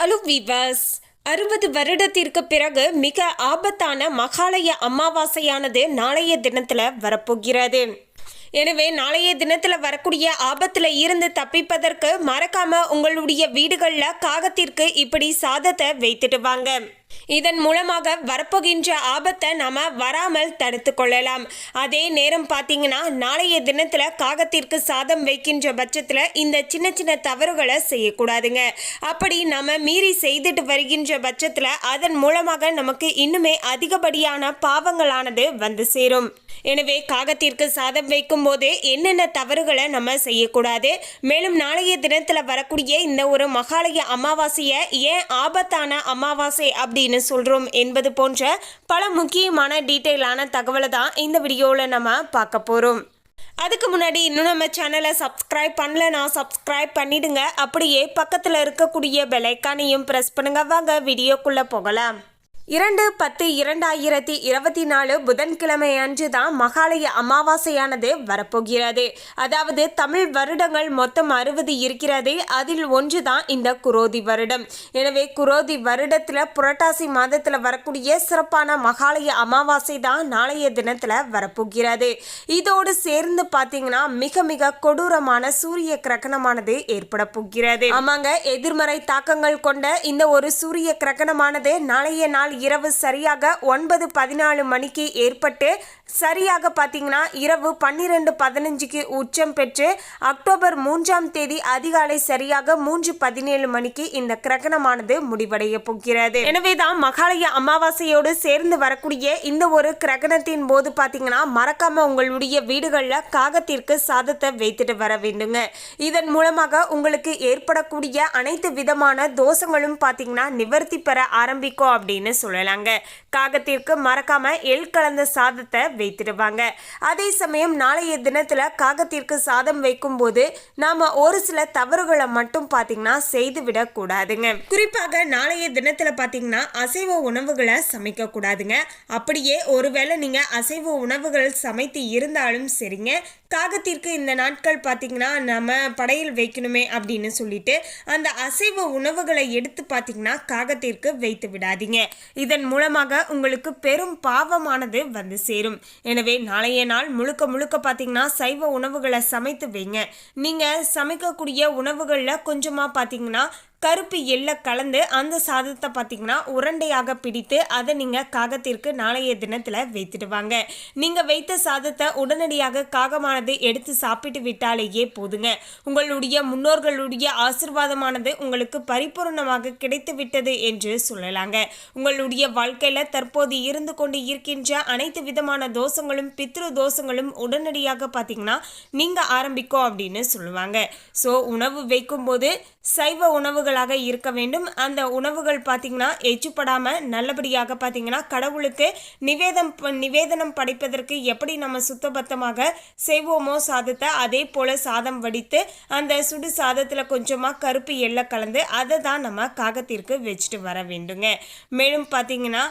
Hello விவாஸ் அறுபது வருடத்திற்கு பிறகு மிக ஆபத்தான மகாலய அமாவாசையானது நாளைய தினத்தில் வரப்போகிறது. எனவே நாளைய தினத்தில் வரக்கூடிய ஆபத்தில் இருந்து தப்பிப்பதற்கு மறக்காம உங்களுடைய வீடுகளில் காகத்திற்கு இப்படி சாதத்தை வைத்துட்டு வாங்க. இதன் மூலமாக வரப்போகின்ற ஆபத்தை நாம வராமல் தடுத்து கொள்ளலாம். அதே நேரம் பார்த்தீங்கன்னா நாளைய தினத்தில் காகத்திற்கு சாதம் வைக்கின்ற பட்சத்தில் இந்த சின்ன சின்ன தவறுகளை செய்யக்கூடாதுங்க. அப்படி நம்ம மீறி செய்துட்டு வருகின்ற பட்சத்தில் அதன் மூலமாக நமக்கு இன்னுமே அதிகப்படியான பாவங்களானது வந்து சேரும். எனவே காகத்திற்கு சாதம் வைக்கும் போது என்னென்ன தவறுகளை நம்ம செய்யக்கூடாது? மேலும் நாளைய தினத்தில் வரக்கூடிய இந்த ஒரு மகாலய அமாவாசையை ஏன் ஆபத்தான அமாவாசை அப்படின்னு சொல்கிறோம் என்பது போன்ற பல முக்கியமான டீட்டெயிலான தகவலை தான் இந்த வீடியோவில் நம்ம பார்க்க போகிறோம் அதுக்கு முன்னாடி இன்னும் நம்ம சேனலை சப்ஸ்கிரைப் பண்ணலனா சப்ஸ்கிரைப் பண்ணிடுங்க. அப்படியே பக்கத்தில் இருக்கக்கூடிய பெலைக்கானையும் ப்ரெஸ் பண்ணுங்க. வாங்க வீடியோக்குள்ளே போகலாம். இரண்டு பத்து இரண்டாயிரத்தி இருபத்தி நாலு புதன்கிழமை அன்று தான் மகாலய அமாவாசையானது வரப்போகிறது. அதாவது தமிழ் வருடங்கள் மொத்தம் அறுபது இருக்கிறது. அதில் ஒன்று தான் இந்த குரோதி வருடம். எனவே குரோதி வருடத்தில் புரட்டாசி மாதத்தில் வரக்கூடிய சிறப்பான மகாலய அமாவாசை தான் நாளைய தினத்தில் வரப்போகிறது. இதோடு சேர்ந்து பார்த்தீங்கன்னா மிக மிக கொடூரமான சூரிய கிரகணமானது ஏற்பட போகிறது. ஆமாங்க எதிர்மறை தாக்கங்கள் கொண்ட இந்த ஒரு சூரிய கிரகணமானது நாளைய நாள் இரவு சரியாக ஒன்பது பதினாலு மணிக்கு ஏற்பட்டு சரியாக பார்த்தீங்கன்னா இரவு பன்னிரெண்டு பதினஞ்சுக்கு உச்சம் பெற்று அக்டோபர் மூன்றாம் தேதி அதிகாலை சரியாக மூன்று பதினேழு மணிக்கு இந்த கிரகணமானது முடிவடைய போகிறது. எனவே தான் மகாலய அமாவாசையோடு சேர்ந்து வரக்கூடிய இந்த ஒரு கிரகணத்தின் போது பார்த்தீங்கன்னா மறக்காம உங்களுடைய வீடுகளில் காகத்திற்கு சாதத்தை வைத்துட்டு வர வேண்டுங்க. இதன் மூலமாக உங்களுக்கு ஏற்படக்கூடிய அனைத்து விதமான தோஷங்களும் பார்த்தீங்கன்னா நிவர்த்தி பெற ஆரம்பிக்கும் அப்படின்னு சொல்லலாங்க. காகத்திற்கு மறக்காம எள் கலந்த சாதத்தை வைத்துடுவாங்க அதே சமயம் நாளைய தினத்துல காகத்திற்கு சாதம் வைக்கும்போது நாம ஒரு சில தவறுகளை மட்டும் பார்த்தீங்கன்னா செய்து விடக்கூடாதுங்க குறிப்பாக நாளைய தினத்துல பார்த்தீங்கன்னா அசைவ உணவுகளை சமைக்க கூடாதுங்க. அப்படியே ஒருவேளை நீங்க அசைவ உணவுகள் சமைத்து இருந்தாலும் சரிங்க. காகத்திற்கு இந்த நாட்கள் பார்த்தீங்கன்னா நம்ம படையில் வைக்கணுமே அப்படின்னு சொல்லிட்டு அந்த அசைவ உணவுகளை எடுத்து பார்த்தீங்கன்னா காகத்திற்கு வைத்து விடாதீங்க. இதன் மூலமாக உங்களுக்கு பெரும் பாவமானது வந்து சேரும். எனவே நாளைய நாள் முழுக்க முழுக்க பார்த்தீங்கன்னா சைவ உணவுகளை சமைத்து வைங்க. நீங்கள் சமைக்கக்கூடிய உணவுகளில் கொஞ்சமாக பார்த்தீங்கன்னா கருப்பு எள்ள கலந்து அந்த சாதத்தை பார்த்தீங்கன்னா உருண்டையாக பிடித்து அதை நீங்கள் காகத்திற்கு நாளைய தினத்தில் வைத்துடுவாங்க. நீங்கள் வைத்த சாதத்தை உடனடியாக காகமானது எடுத்து சாப்பிட்டு விட்டாலேயே போதுங்க. உங்களுடைய முன்னோர்களுடைய ஆசிர்வாதமானது உங்களுக்கு பரிபூர்ணமாக கிடைத்து விட்டது என்று சொல்லலாங்க. உங்களுடைய வாழ்க்கையில் தற்போது இருந்து கொண்டு இருக்கின்ற அனைத்து விதமான தோஷங்களும் பித்ரு தோஷங்களும் உடனடியாக பார்த்தீங்கன்னா நீங்கள் ஆரம்பிக்கும் அப்படின்னு சொல்லுவாங்க. ஸோ உணவு வைக்கும்போது சைவ உணவுகள் உணவுகளாக இருக்க வேண்டும். அந்த உணவுகள் பார்த்தீங்கன்னா எச்சுப்படாமல் நல்லபடியாக பார்த்தீங்கன்னா கடவுளுக்கு நிவேதம் நிவேதனம் படைப்பதற்கு எப்படி நம்ம சுத்தபத்தமாக செய்வோமோ சாதத்தை அதே போல் சாதம் வடித்து அந்த சுடு சாதத்தில் கொஞ்சமாக கருப்பு எள்ளை கலந்து அதை தான் நம்ம காகத்திற்கு வச்சுட்டு வர வேண்டுங்க. மேலும் பார்த்தீங்கன்னா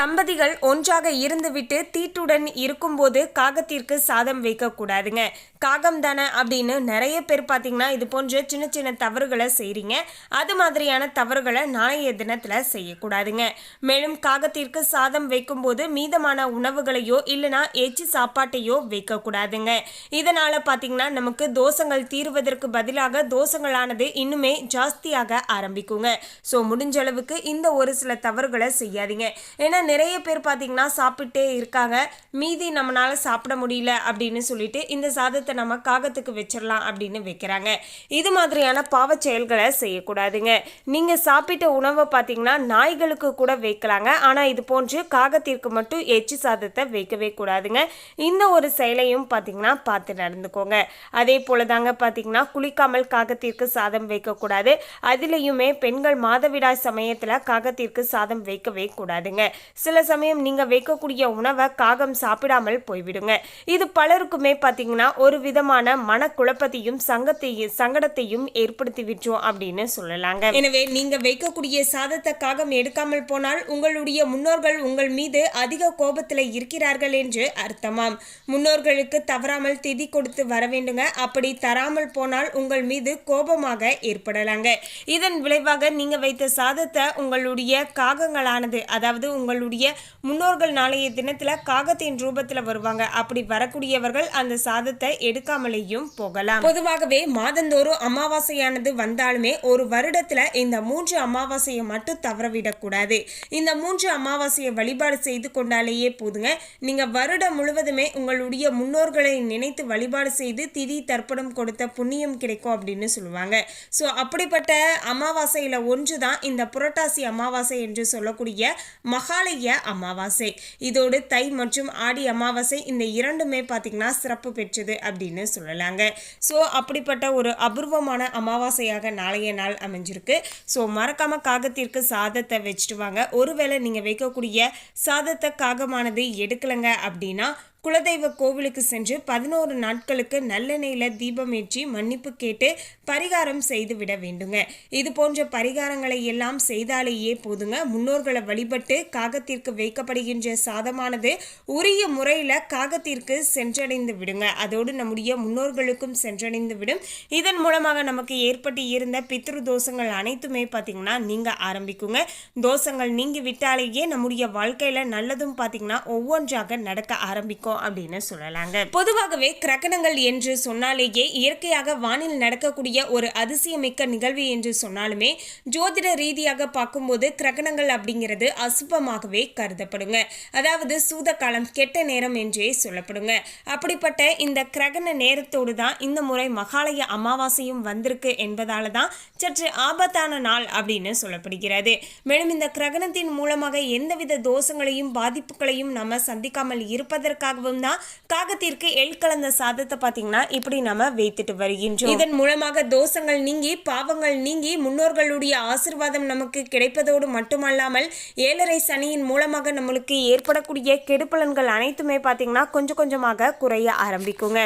தம்பதிகள் ஒன்றாக இருந்துவிட்டு தீட்டுடன் இருக்கும்போது காகத்திற்கு சாதம் வைக்கக்கூடாதுங்க காகம் தானே அப்படின்னு நிறைய பேர் பார்த்தீங்கன்னா இது போன்ற சின்ன சின்ன தவறுகளை செய்கிறீங்க அது மாதிரியான தவறுகளை நாளைய தினத்தில் செய்யக்கூடாதுங்க. மேலும் காகத்திற்கு சாதம் வைக்கும்போது மீதமான உணவுகளையோ இல்லைனா எச்சி சாப்பாட்டையோ வைக்கக்கூடாதுங்க. இதனால் பார்த்தீங்கன்னா நமக்கு தோஷங்கள் தீர்வதற்கு பதிலாக தோஷங்களானது இன்னுமே ஜாஸ்தியாக ஆரம்பிக்குங்க. ஸோ முடிஞ்ச அளவுக்கு இந்த ஒரு சில தவறுகளை செய்யாதீங்க. ஏன்னா நிறைய பேர் பார்த்தீங்கன்னா சாப்பிட்டே இருக்காங்க. மீதி நம்மளால் சாப்பிட முடியல அப்படின்னு சொல்லிட்டு இந்த சாதத்தை நம்ம காகத்துக்கு வச்சிடலாம் அப்படின்னு வைக்கிறாங்க. இது மாதிரியான பாவ செயல்களை செய்யக்கூடாதுங்க. நீங்கள் சாப்பிட்ட உணவை பார்த்தீங்கன்னா நாய்களுக்கு கூட வைக்கலாங்க. ஆனால் இது போன்று காகத்திற்கு மட்டும் எச்சு சாதத்தை வைக்கவே கூடாதுங்க. இந்த ஒரு செயலையும் பார்த்தீங்கன்னா பார்த்து நடந்துக்கோங்க. அதே போல தாங்க பார்த்தீங்கன்னா குளிக்காமல் காகத்திற்கு சாதம் வைக்கக்கூடாது. அதுலேயுமே பெண்கள் மாதவிடாய் சமயத்தில் காகத்திற்கு சாதம் வைக்கவே கூடாதுங்க. சில சமயம் நீங்கள் வைக்கக்கூடிய உணவை காகம் சாப்பிடாமல் போய்விடுங்க. இது பலருக்குமே பார்த்தீங்கன்னா ஒரு விதமான மனக்குழப்பத்தையும் சங்கத்தையும் சங்கடத்தையும் ஏற்படுத்திவிட்டோம் அப்படின்னு சொல்லலாங்க. எனவே நீங்க வைக்கக்கூடிய சாதத்தை காகம் எடுக்காமல் போனால் உங்களுடைய முன்னோர்கள் உங்கள் மீது அதிக கோபத்தில் இருக்கிறார்கள் என்று அர்த்தமாம். முன்னோர்களுக்கு தவறாமல் திதி கொடுத்து வர வேண்டுங்க. அப்படி தராமல் போனால் உங்கள் மீது கோபமாக ஏற்படலாங்க. இதன் விளைவாக நீங்க வைத்த சாதத்தை உங்களுடைய காகங்களானது அதாவது உங்களுடைய முன்னோர்கள் நாளைய தினத்துல காகத்தின் ரூபத்தில் வருவாங்க. அப்படி வரக்கூடியவர்கள் அந்த சாதத்தை எடுக்காமலேயும் போகலாம். பொதுவாகவே மாதந்தோறும் அமாவாசையானது வந்தாலுமே ஒரு வருடத்துல இந்த மூன்று அமாவாசையை மட்டும் தவறவிடக்கூடாது. இந்த மூன்று அமாவாசையை வழிபாடு செய்து கொண்டாலேயே போதுங்க. நீங்க வருடம் முழுவதுமே உங்களுடைய முன்னோர்களை நினைத்து வழிபாடு செய்து திதி தர்ப்பணம் கொடுத்த புண்ணியம் கிடைக்கும் அப்படின்னு சொல்லுவாங்க. ஸோ அப்படிப்பட்ட அமாவாசையில ஒன்று தான் இந்த புரட்டாசி அமாவாசை என்று சொல்லக்கூடிய மகாலய அமாவாசை. இதோடு தை மற்றும் ஆடி அமாவாசை இந்த இரண்டுமே பார்த்தீங்கன்னா சிறப்பு பெற்றது அப்படின்னு அப்படின்னு சொல்லலாங்க. ஸோ அப்படிப்பட்ட ஒரு அபூர்வமான அமாவாசையாக நாளைய நாள் அமைஞ்சிருக்கு. ஸோ மறக்காம காகத்திற்கு சாதத்தை வச்சுட்டு வாங்க. ஒருவேளை நீங்கள் வைக்கக்கூடிய சாதத்தை காகமானது எடுக்கலைங்க அப்படின்னா குலதெய்வ கோவிலுக்கு சென்று பதினோரு நாட்களுக்கு நல்லெண்ணெயில் தீபம் ஏற்றி மன்னிப்பு கேட்டு பரிகாரம் செய்து விட வேண்டுங்க. இது போன்ற பரிகாரங்களை எல்லாம் செய்தாலேயே போதுங்க. முன்னோர்களை வழிபட்டு காகத்திற்கு வைக்கப்படுகின்ற சாதமானது உரிய முறையில் காகத்திற்கு சென்றடைந்து விடுங்க. அதோடு நம்முடைய முன்னோர்களுக்கும் சென்றடைந்து விடும். இதன் மூலமாக நமக்கு ஏற்பட்டு இருந்த பித்ரு தோஷங்கள் அனைத்துமே பார்த்திங்கன்னா நீங்க ஆரம்பிக்குங்க. தோஷங்கள் நீங்கி விட்டாலேயே நம்முடைய வாழ்க்கையில் நல்லதும் பார்த்திங்கன்னா ஒவ்வொன்றாக நடக்க ஆரம்பிக்கும். இருக்கும் அப்படின்னு சொல்லலாங்க. பொதுவாகவே கிரகணங்கள் என்று சொன்னாலேயே இயற்கையாக வானில் நடக்கக்கூடிய ஒரு அதிசயமிக்க நிகழ்வு என்று சொன்னாலுமே ஜோதிட ரீதியாக பார்க்கும்போது கிரகணங்கள் அப்படிங்கிறது அசுபமாகவே கருதப்படுங்க. அதாவது சூத காலம் கெட்ட நேரம் என்றே சொல்லப்படுங்க. அப்படிப்பட்ட இந்த கிரகண நேரத்தோடு தான் இந்த முறை மகாலய அமாவாசையும் வந்திருக்கு என்பதால தான் சற்று ஆபத்தான நாள் அப்படின்னு சொல்லப்படுகிறது. மேலும் இந்த கிரகணத்தின் மூலமாக எந்தவித தோஷங்களையும் பாதிப்புகளையும் நம்ம சந்திக்காமல் இருப்பதற்காக தான் காகத்திற்கு எள் கலந்த சாதத்தை பார்த்தீங்கன்னா இப்படி நம்ம வைத்துட்டு வருகின்றோம். இதன் மூலமாக தோஷங்கள் நீங்கி பாவங்கள் நீங்கி முன்னோர்களுடைய ஆசிர்வாதம் நமக்கு கிடைப்பதோடு மட்டுமல்லாமல் ஏழரை சனியின் மூலமாக நம்மளுக்கு ஏற்படக்கூடிய கெடுப்பலன்கள் அனைத்துமே பார்த்தீங்கன்னா கொஞ்சம் கொஞ்சமாக குறைய ஆரம்பிக்குங்க.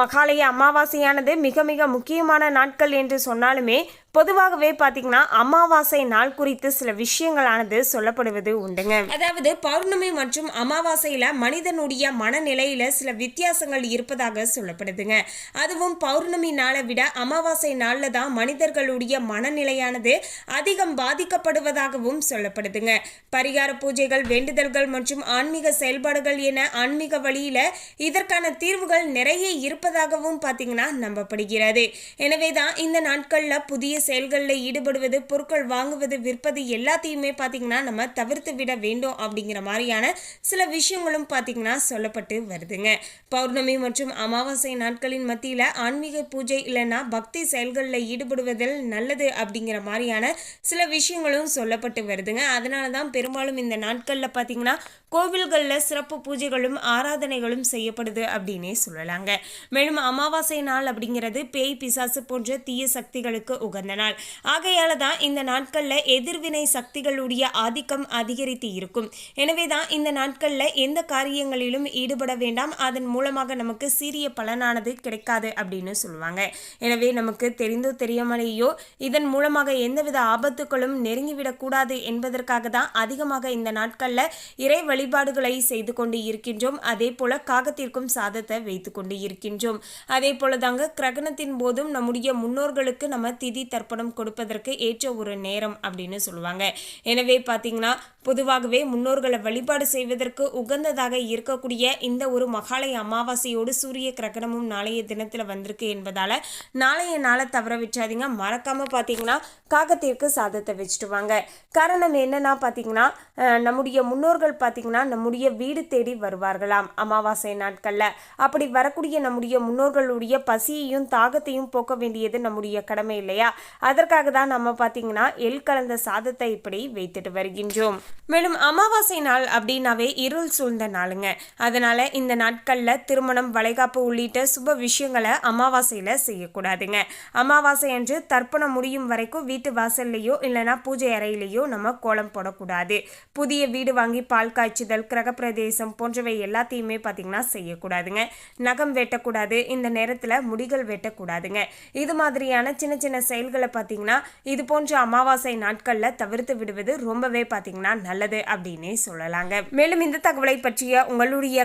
மகாலய அமாவாசையானது மிக மிக முக்கியமான நாட்கள் என்று சொன்னாலுமே பொதுவாகவே பார்த்தீங்கன்னா அமாவாசை நாள் குறித்து சில விஷயங்களானது சொல்லப்படுவது உண்டுங்க. அதாவது பௌர்ணமி மற்றும் அமாவாசையில மனிதனுடைய மனநிலையில சில வித்தியாசங்கள் இருப்பதாக சொல்லப்படுதுங்க. அதுவும் பௌர்ணமி நாளை விட அமாவாசை நாளில் தான் மனிதர்களுடைய மனநிலையானது அதிகம் பாதிக்கப்படுவதாகவும் சொல்லப்படுதுங்க. பரிகார பூஜைகள் வேண்டுதல்கள் மற்றும் ஆன்மீக செயல்பாடுகள் என ஆன்மீக வழியில இதற்கான தீர்வுகள் நிறைய இருப்பதாகவும் பார்த்தீங்கன்னா நம்பப்படுகிறது. எனவே தான் இந்த நாட்களில் புதிய செயல்களில் ஈடுபடுவது பொருட்கள் வாங்குவது விற்பது எல்லாத்தையுமே பார்த்தீங்கன்னா நம்ம தவிர்த்து விட வேண்டும் அப்படிங்கிற மாதிரியான சில விஷயங்களும் பார்த்தீங்கன்னா சொல்லப்பட்டு வருதுங்க. பௌர்ணமி மற்றும் அமாவாசை நாட்களின் மத்தியில் ஆன்மீக பூஜை இல்லைன்னா பக்தி செயல்களில் ஈடுபடுவதில் நல்லது அப்படிங்கிற மாதிரியான சில விஷயங்களும் சொல்லப்பட்டு வருதுங்க. அதனால தான் பெரும்பாலும் இந்த நாட்களில் பார்த்தீங்கன்னா கோவில்களில் சிறப்பு பூஜைகளும் ஆராதனைகளும் செய்யப்படுது அப்படின்னே சொல்லலாங்க. மேலும் அமாவாசை நாள் அப்படிங்கிறது பேய் பிசாசு போன்ற தீய சக்திகளுக்கு உகந்த நாள். ஆகையால தான் இந்த நாட்களில் எதிர்வினை சக்திகளுடைய ஆதிக்கம் அதிகரித்து இருக்கும். எனவே தான் இந்த நாட்களில் எந்த காரியங்களிலும் ஈடுபட வேண்டாம். அதன் மூலமாக நமக்கு சீரிய பலனானது கிடைக்காது அப்படின்னு சொல்லுவாங்க. எனவே நமக்கு தெரிந்தோ தெரியாமலேயோ இதன் மூலமாக எந்தவித ஆபத்துகளும் நெருங்கிவிடக்கூடாது என்பதற்காக தான் அதிகமாக இந்த நாட்களில் இறை வழிபாடுகளை செய்து கொண்டு இருக்கின்றோம். அதே போல காகத்திற்கும் சாதத்தை வைத்து கொண்டு இருக்கின்றோம். அதே போல தாங்க கிரகணத்தின் போதும் நம்முடைய முன்னோர்களுக்கு நம்ம திதி தர்ப்பணம் கொடுப்பதற்கு ஏற்ற ஒரு நேரம் அப்படின்னு சொல்லுவாங்க. எனவே பார்த்தீங்கன்னா பொதுவாகவே முன்னோர்களை வழிபாடு செய்வதற்கு உகந்ததாக இருக்கக்கூடிய இந்த ஒரு மகாலய அமாவாசையோடு சூரிய கிரகணமும் நாளைய தினத்தில் வந்திருக்கு என்பதால் நாளைய நாளை தவற விட்டாதீங்க மறக்காமல் பார்த்தீங்கன்னா காகத்திற்கு சாதத்தை வச்சுட்டு வாங்க. காரணம் என்னன்னா பார்த்தீங்கன்னா நம்முடைய முன்னோர்கள் பார்த்தீங்கன்னா நம்முடைய வீடு தேடி வருவார்களாம் அமாவாசை நாட்களில். அப்படி வரக்கூடிய நம்முடைய முன்னோர்களுடைய பசியையும் தாகத்தையும் போக்க வேண்டியது நம்முடைய கடமை இல்லையா? அதற்காக தான் நம்ம பார்த்தீங்கன்னா எள் கலந்த சாதத்தை இப்படி வைத்துட்டு வருகின்றோம். மேலும் அமாவாசை நாள் அப்படின்னாவே இருள் சூழ்ந்த நாளுங்க. அதனால இந்த நாட்களில் திருமணம் வளைகாப்பு உள்ளிட்ட சுப விஷயங்களை அமாவாசையில் செய்யக்கூடாதுங்க. அமாவாசை அன்று தர்ப்பணம் முடியும் வரைக்கும் வீட்டு வாசல்லையோ இல்லைனா பூஜை அறையிலையோ நம்ம கோலம் போடக்கூடாது. புதிய வீடு வாங்கி பால் காய்ச்சுதல் கிரகப்பிரதேசம் போன்றவை எல்லாத்தையுமே பார்த்தீங்கன்னா செய்யக்கூடாதுங்க. நகம் வெட்டக்கூடாது இந்த நேரத்தில் முடிகள் வெட்டக்கூடாதுங்க. இது மாதிரியான சின்ன சின்ன செயல்களை பார்த்தீங்கன்னா இது போன்ற அமாவாசை நாட்களில் தவிர்த்து விடுவது ரொம்பவே பார்த்தீங்கன்னா நல்லது அப்படின்னே சொல்லலாங்க. மேலும் இந்த தகவலை பற்றிய உங்களுடைய